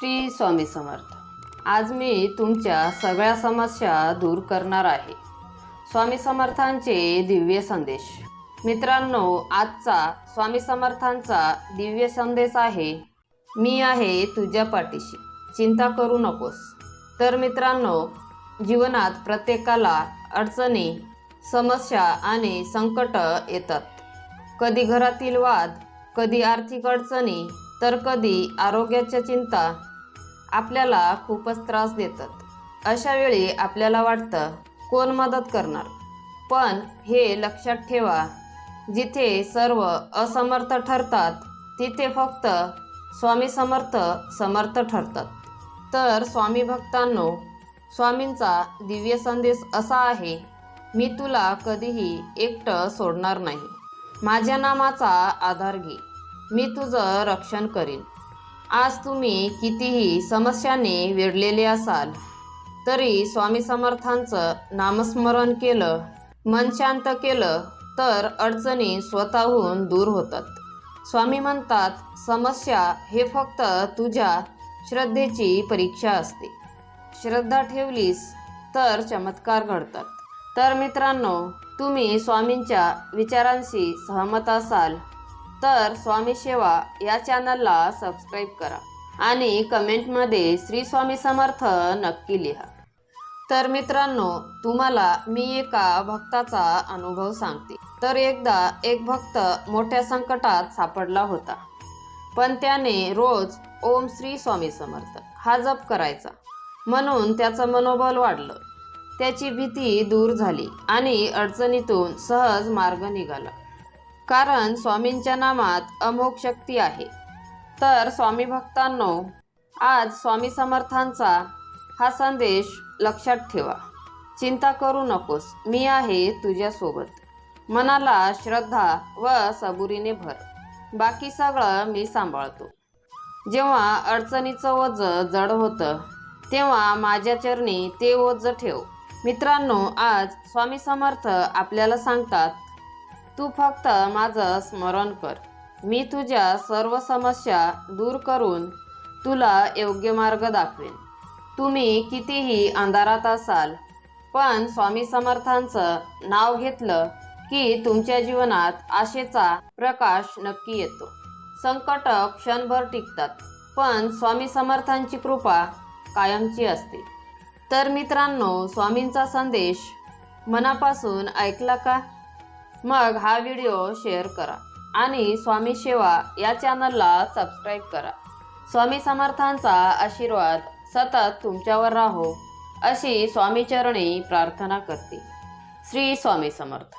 श्री स्वामी समर्थ. आज मी तुमच्या सगळ्या समस्या दूर करणार आहे. स्वामी समर्थांचे दिव्य संदेश. मित्रांनो आजचा स्वामी समर्थांचा दिव्य संदेश आहे मी आहे तुझ्या पाठीशी. चिंता करू नकोस. तर मित्रांनो जीवनात प्रत्येकाला अडचणी समस्या आणि संकट येतात. कधी घरातील वाद कधी आर्थिक अडचणी तर कधी आरोग्याच्या चिंता आपल्याला खूपच त्रास देतात. अशा वेळी आपल्याला वाटतं कोण मदत करणार? पण हे लक्षात ठेवा जिथे सर्व असमर्थ ठरतात तिथे फक्त स्वामी समर्थ समर्थ ठरतात. तर स्वामी भक्तांनो स्वामींचा दिव्य संदेश असा आहे मी तुला कधीही एकटं सोडणार नाही. माझ्या नामाचा आधार घे. मी तुझं रक्षण करीन. आज तुम्ही कितीही समस्याने वेढलेले असाल तरी स्वामी समर्थांचं नामस्मरण केलं मन शांत केलं तर अडचणी स्वतःहून दूर होतात. स्वामी म्हणतात समस्या हे फक्त तुझ्या श्रद्धेची परीक्षा असते. श्रद्धा ठेवलीस तर चमत्कार घडतात. तर मित्रांनो तुम्ही स्वामींच्या विचारांशी सहमत असाल तर स्वामी सेवा या चॅनलला सबस्क्राईब करा आणि कमेंटमध्ये श्री स्वामी समर्थ नक्की लिहा. तर मित्रांनो तुम्हाला मी एका भक्ताचा अनुभव सांगते. तर एकदा एक भक्त मोठ्या संकटात सापडला होता. पण त्याने रोज ओम श्री स्वामी समर्थ हा जप करायचा. म्हणून त्याचं मनोबल वाढलं. त्याची भीती दूर झाली आणि अडचणीतून सहज मार्ग निघाला. कारण स्वामींच्या नामात अमोघ शक्ती आहे. तर स्वामी भक्तांनो आज स्वामी समर्थांचा हा संदेश लक्षात ठेवा. चिंता करू नकोस मी आहे तुझ्यासोबत. मनाला श्रद्धा व सबुरीने भर. बाकी सगळं मी सांभाळतो. जेव्हा अडचणीचं ओझ जड होतं तेव्हा माझ्या चरणी ते ओझ ठेव. मित्रांनो आज स्वामी समर्थ आपल्याला सांगतात तू फक्त माझं स्मरण कर. मी तुझ्या सर्व समस्या दूर करून तुला योग्य मार्ग दाखवेन. तुम्ही कितीही अंधारात असाल पण स्वामी समर्थांचं नाव घेतलं की तुमच्या जीवनात आशेचा प्रकाश नक्की येतो. संकट क्षणभर टिकतात पण स्वामी समर्थांची कृपा कायमची असते. तर मित्रांनो स्वामींचा संदेश मनापासून ऐकला का? मग हा व्हिडिओ शेअर करा आणि स्वामी सेवा या चॅनलला सबस्क्राईब करा. स्वामी समर्थांचा आशीर्वाद सतत तुमच्यावर राहो अशी स्वामीचरणी प्रार्थना करते. श्री स्वामी समर्थ.